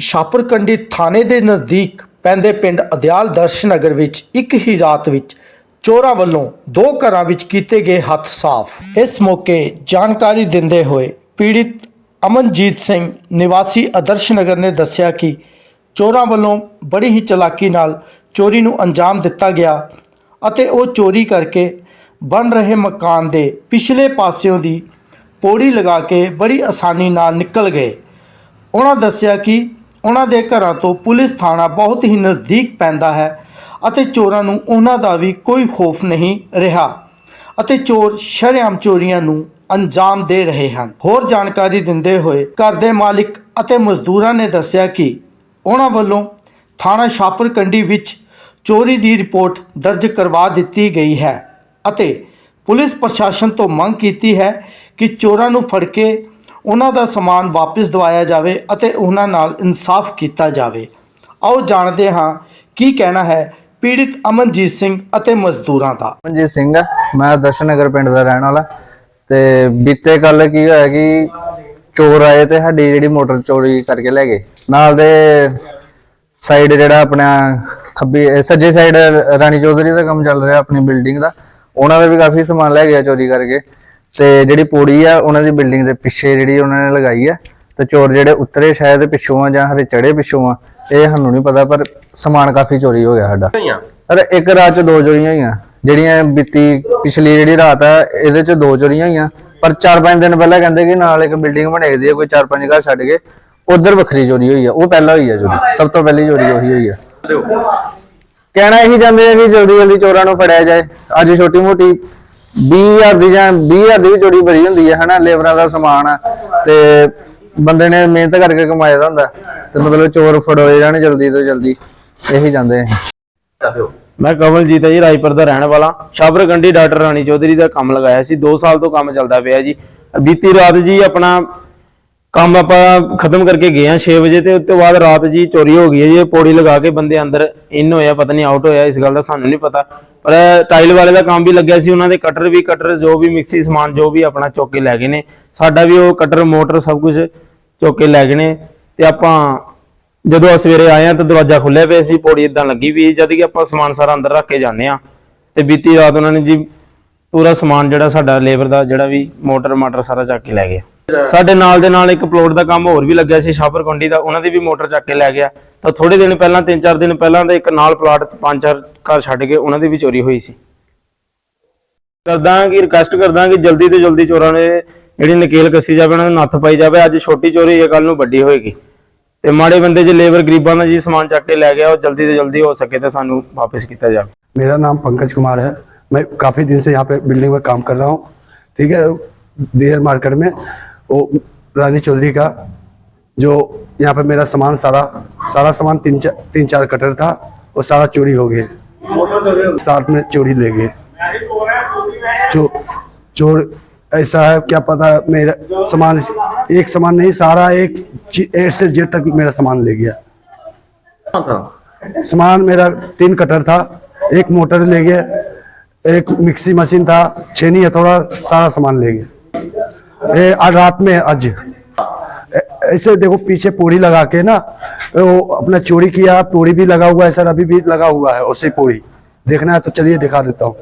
ਛਾਪਰਕੰਡੀ ਥਾਣੇ ਦੇ ਨਜ਼ਦੀਕ ਪੈਂਦੇ ਪਿੰਡ ਅਦਿਆਲ ਦਰਸ਼ਨਗਰ ਵਿੱਚ ਇੱਕ ਹੀ ਰਾਤ ਵਿੱਚ ਚੋਰਾਂ ਵੱਲੋਂ ਦੋ ਘਰਾਂ ਵਿੱਚ ਕੀਤੇ ਗਏ ਹੱਥ ਸਾਫ਼। ਇਸ ਮੌਕੇ ਜਾਣਕਾਰੀ ਦਿੰਦੇ ਹੋਏ ਪੀੜਿਤ ਅਮਨਜੀਤ ਸਿੰਘ, ਨਿਵਾਸੀ ਆਦਰਸ਼ ਨਗਰ ਨੇ ਦੱਸਿਆ ਕਿ ਚੋਰਾਂ ਵੱਲੋਂ ਬੜੀ ਹੀ ਚਲਾਕੀ ਨਾਲ ਚੋਰੀ ਨੂੰ ਅੰਜਾਮ ਦਿੱਤਾ ਗਿਆ ਅਤੇ ਉਹ ਚੋਰੀ ਕਰਕੇ ਬਣ ਰਹੇ ਮਕਾਨ ਦੇ ਪਿਛਲੇ ਪਾਸਿਓਂ ਦੀ ਪੌੜੀ ਲਗਾ ਕੇ ਬੜੀ ਆਸਾਨੀ ਨਾਲ ਨਿਕਲ ਗਏ। ਉਹਨਾਂ ਦੱਸਿਆ ਕਿ ਉਹਨਾਂ ਦੇ ਘਰਾਂ ਤੋਂ ਪੁਲਿਸ ਥਾਣਾ ਬਹੁਤ ਹੀ ਨਜ਼ਦੀਕ ਪੈਂਦਾ ਹੈ ਅਤੇ ਚੋਰਾਂ ਨੂੰ ਉਹਨਾਂ ਦਾ ਵੀ ਕੋਈ ਖੌਫ ਨਹੀਂ ਰਿਹਾ ਅਤੇ ਚੋਰ ਸ਼ਰੇਆਮ ਚੋਰੀਆਂ ਨੂੰ ਅੰਜਾਮ ਦੇ ਰਹੇ ਹਨ। ਹੋਰ ਜਾਣਕਾਰੀ ਦਿੰਦੇ ਹੋਏ ਘਰ ਦੇ ਮਾਲਿਕ ਅਤੇ ਮਜ਼ਦੂਰਾਂ ਨੇ ਦੱਸਿਆ ਕਿ ਉਹਨਾਂ ਵੱਲੋਂ ਥਾਣਾ ਛਾਪਰਕੰਡੀ ਵਿੱਚ ਚੋਰੀ ਦੀ ਰਿਪੋਰਟ ਦਰਜ ਕਰਵਾ ਦਿੱਤੀ ਗਈ ਹੈ ਅਤੇ ਪੁਲਿਸ ਪ੍ਰਸ਼ਾਸਨ ਤੋਂ ਮੰਗ ਕੀਤੀ ਹੈ ਕਿ ਚੋਰਾਂ ਨੂੰ ਫੜ ਕੇ ਉਹਨਾਂ ਦਾ ਸਮਾਨ ਵਾਪਸ ਦਿਵਾਇਆ ਜਾਵੇ ਅਤੇ ਉਹਨਾਂ ਨਾਲ ਇਨਸਾਫ ਕੀਤਾ ਜਾਵੇ। ਆਓ ਜਾਣਦੇ ਹਾਂ ਕੀ ਕਹਿਣਾ ਹੈ ਪੀੜਿਤ ਅਮਨਜੀਤ ਸਿੰਘ ਅਤੇ ਮਜ਼ਦੂਰਾਂ ਦਾ। ਮਨਜੀਤ ਸਿੰਘ ਆ, ਮੈਂ ਦਰਸ਼ਨ ਨਗਰ ਪਿੰਡ ਦਾ ਰਹਿਣ ਵਾਲਾ। ਤੇ ਬੀਤੇ ਕੱਲ ਕੀ ਹੋਇਆ ਕਿ ਚੋਰ ਆਏ ਤੇ ਸਾਡੀ ਜਿਹੜੀ ਮੋਟਰ ਚੋਰੀ ਕਰਕੇ ਲੈ ਗਏ। ਨਾਲ ਦੇ ਸਾਈਡ ਜਿਹੜਾ ਆਪਣਾ ਖੱਬੀ ਸੱਜੇ ਸਾਈਡ ਰਾਣੀ ਚੌਧਰੀ ਦਾ ਕੰਮ ਚੱਲ ਰਿਹਾ ਆਪਣੀ ਬਿਲਡਿੰਗ ਦਾ। ਉਹਨਾਂ ਦਾ ਵੀ ਕਾਫੀ ਸਮਾਨ ਲੈ ਗਿਆ ਚੋਰੀ ਕਰਕੇ। ਤੇ ਜਿਹੜੀ ਪੌੜੀ ਆ ਉਹਨਾਂ ਦੀ ਬਿਲਡਿੰਗ ਦੇ ਪਿੱਛੇ ਜਿਹੜੀ ਉਹਨਾਂ ਨੇ ਲਗਾਈ ਆ ਤੇ ਚੋਰ ਜਿਹੜੇ ਉਤਰੇ ਸ਼ਾਇਦ ਪਿੱਛੋਂ ਆ ਜਾਂ ਹਰੇ ਚੜੇ ਪਿੱਛੋਂ ਆ ਇਹ ਸਾਨੂੰ ਨਹੀਂ ਪਤਾ ਪਰ ਸਮਾਨ ਕਾਫੀ ਚੋਰੀ ਹੋ ਗਿਆ ਸਾਡਾ। ਅਰੇ ਇੱਕ ਰਾਤ ਚ ਦੋ ਚੋਰੀਆਂ ਹੋਈਆਂ ਜਿਹੜੀਆਂ ਬੀਤੀ ਪਿਛਲੀ ਜਿਹੜੀ ਰਾਤ ਆ ਇਹਦੇ ਚ ਦੋ ਚੋਰੀਆਂ ਹੋਈਆਂ ਪਰ 4-5 ਦਿਨ ਪਹਿਲਾਂ ਕਹਿੰਦੇ ਕਿ ਨਾਲ ਇੱਕ ਬਿਲਡਿੰਗ ਬਣੇਗੀ ਹੈ ਕੋਈ 4-5 ਘਰ ਛੱਡ ਕੇ ਉਧਰ ਵੱਖਰੀ ਚੋਰੀ ਹੋਈ ਆ ਉਹ ਪਹਿਲਾਂ ਹੋਈ ਆ ਚੋਰੀ ਸਭ ਤੋਂ ਪਹਿਲੀ ਚੋਰੀ ਉਹੀ ਹੋਈ ਆ। ਕਹਿਣਾ ਇਹੀ ਜਾਂਦੇ ਆ ਕਿ ਜਲਦੀ ਜਲਦੀ ਚੋਰਾਂ ਨੂੰ ਫੜਿਆ ਜਾਏ ਅੱਜ ਛੋਟੀ ਮੋਟੀ 20000 ਦੀ ਜਾਂ 20000 ਦੀ ਵੀ ਚੋਰੀ ਬੜੀ ਹੁੰਦੀ ਹੈ, ਹਨਾ, ਲੇਬਰਾਂ ਦਾ ਸਮਾਨ। ਆ ਤੇ ਬੰਦੇ ਨੇ ਮਿਹਨਤ ਕਰਕੇ ਕਮਾਇਆ ਦਾ ਹੁੰਦਾ। ਤੇ ਮਤਲਬ ਚੋਰ ਫੜੋਏ ਜਾਣ ਜਲਦੀ ਤੋਂ ਜਲਦੀ। ਇਹੀ ਜਾਂਦੇ ਆ ਮੈਂ ਕਮਲਜੀਤ ਹੈ ਜੀ, ਰਾਏਪੁਰ ਦਾ ਰਹਿਣ ਵਾਲਾ। ਸ਼ਾਬਰਗੰਡੀ ਡਾਕਟਰ ਰਾਣੀ ਚੌਧਰੀ ਦਾ ਕੰਮ ਲਗਾਇਆ ਸੀ। 2 ਸਾਲ ਤੋਂ ਕੰਮ ਚੱਲਦਾ ਪਿਆ ਜੀ। ਬੀਤੀ ਰਾਤ ਜੀ ਆਪਣਾ ਕੰਮ ਆਪਾਂ ਖਤਮ ਕਰਕੇ ਗਏ ਆ 6 ਵਜੇ ਤੇ ਉਸ ਤੋਂ ਬਾਅਦ ਰਾਤ ਜੀ ਚੋਰੀ ਹੋ ਗਈ ਹੈ ਜੀ, ਇਹ ਪੌੜੀ ਲਗਾ ਕੇ ਬੰਦੇ ਅੰਦਰ ਇਨ ਹੋਇਆ, ਪਤਾ ਨਹੀਂ ਆਊਟ ਹੋਇਆ, ਇਸ ਗੱਲ ਦਾ ਸਾਨੂੰ ਨਹੀਂ ਪਤਾ। ਪਰ ਟਾਈਲ ਵਾਲੇ ਦਾ ਕੰਮ ਵੀ ਲੱਗਿਆ ਸੀ, ਉਹਨਾਂ ਦੇ ਕਟਰ ਵੀ ਕਟਰ ਜੋ ਵੀ ਮਿਕਸੀ ਸਮਾਨ ਜੋ ਵੀ ਆਪਣਾ ਚੁੱਕ ਕੇ ਲੈ ਗਏ ਨੇ। ਸਾਡਾ ਵੀ ਉਹ ਕਟਰ ਮੋਟਰ ਸਭ ਕੁਝ ਚੁੱਕ ਕੇ ਲੈ ਗਏ ਨੇ। ਤੇ ਆਪਾਂ ਜਦੋਂ ਅਸੀਂ ਸਵੇਰੇ ਆਏ ਆ ਤਾਂ ਦਰਵਾਜ਼ਾ ਖੁੱਲਿਆ ਪਿਆ ਸੀ, ਪੌੜੀ ਇਦਾਂ ਲੱਗੀ ਵੀ ਜਦ ਕਿ ਆਪਾਂ ਸਮਾਨ ਸਾਰਾ ਅੰਦਰ ਰੱਖ ਕੇ ਜਾਂਦੇ ਆ ਤੇ ਬੀਤੀ ਰਾਤ ਉਹਨਾਂ ਨੇ ਜੀ ਪੂਰਾ ਸਮਾਨ ਜਿਹੜਾ ਸਾਡਾ ਲੇਬਰ ਦਾ, ਜਿਹੜਾ ਵੀ ਮੋਟਰ ਮਾਟਰ ਸਾਰਾ ਚੱਕ ਕੇ ਲੈ ਗਿਆ ਸਾਡੇ ਨਾਲ ਦੇ ਨਾਲ ਇੱਕ ਪਲੋਟ ਦਾ ਕੰਮ ਹੋਰ ਵੀ ਲੱਗਿਆ ਸੀ ਸ਼ਾਪਰਕੰਡੀ ਦਾ ਉਹਨਾਂ ਦੀ ਵੀ ਮੋਟਰ ਚੱਕ ਕੇ ਲੈ ਗਿਆ ਤਾਂ ਥੋੜੇ ਦਿਨ ਪਹਿਲਾਂ 3-4 ਦਿਨ ਪਹਿਲਾਂ ਦਾ ਇੱਕ ਨਾਲ ਪਲਾਟ 5-4 ਘਰ ਛੱਡ ਕੇ ਉਹਨਾਂ ਦੀ ਵੀ ਚੋਰੀ ਹੋਈ ਸੀ ਕਰਦਾ ਕਿ ਰਿਕਵੈਸਟ ਕਰਦਾ ਕਿ ਜਲਦੀ ਤੋਂ ਜਲਦੀ ਚੋਰਾਂ ਨੇ ਜਿਹੜੀ ਨਕੇਲ ਕੱਸੀ ਜਾਵੇ ਉਹਨਾਂ ਨੂੰ ਨੱਥ ਪਾਈ ਜਾਵੇ ਅੱਜ ਛੋਟੀ ਚੋਰੀ ਹੈ ਕੱਲ ਨੂੰ ਵੱਡੀ ਹੋਏਗੀ ਤੇ ਮਾੜੇ ਬੰਦੇ ਜੇ ਲੇਬਰ ਗਰੀਬਾਂ ਦਾ ਜੀ ਸਮਾਨ ਚੱਕ ਕੇ ਲੈ ਗਿਆ ਉਹ ਜਲਦੀ ਤੋਂ ਜਲਦੀ ਹੋ ਸਕੇ ਤੇ ਸਾਨੂੰ ਵਾਪਸ ਕੀਤਾ ਜਾਵੇ मेरा नाम पंकज कुमार है मैं काफ़ी दिन से यहाँ पे बिल्डिंग में काम कर रहा हूँ ठीक है बियर मार्केट में वो रानी चौधरी का जो यहाँ पे मेरा सामान सारा सारा सामान तीन चार तीन चार कटर था वो सारा चोरी हो गए साथ में चोरी ले गए। चो, चोर ऐसा है क्या पता मेरा सामान एक सामान नहीं सारा एक से जेड तक मेरा सामान ले गया। सामान मेरा तीन कटर था एक मोटर ले गया एक मिक्सी मशीन था छेनी हथौड़ा सारा सामान ले गया। आज रात में, आज। ऐसे देखो, पीछे पूरी लगा के ना वो अपना चोरी किया, पूरी भी लगा हुआ है, सर, अभी भी लगा हुआ है, उसी पूरी। देखना है तो चलिए दिखा देता हूँ।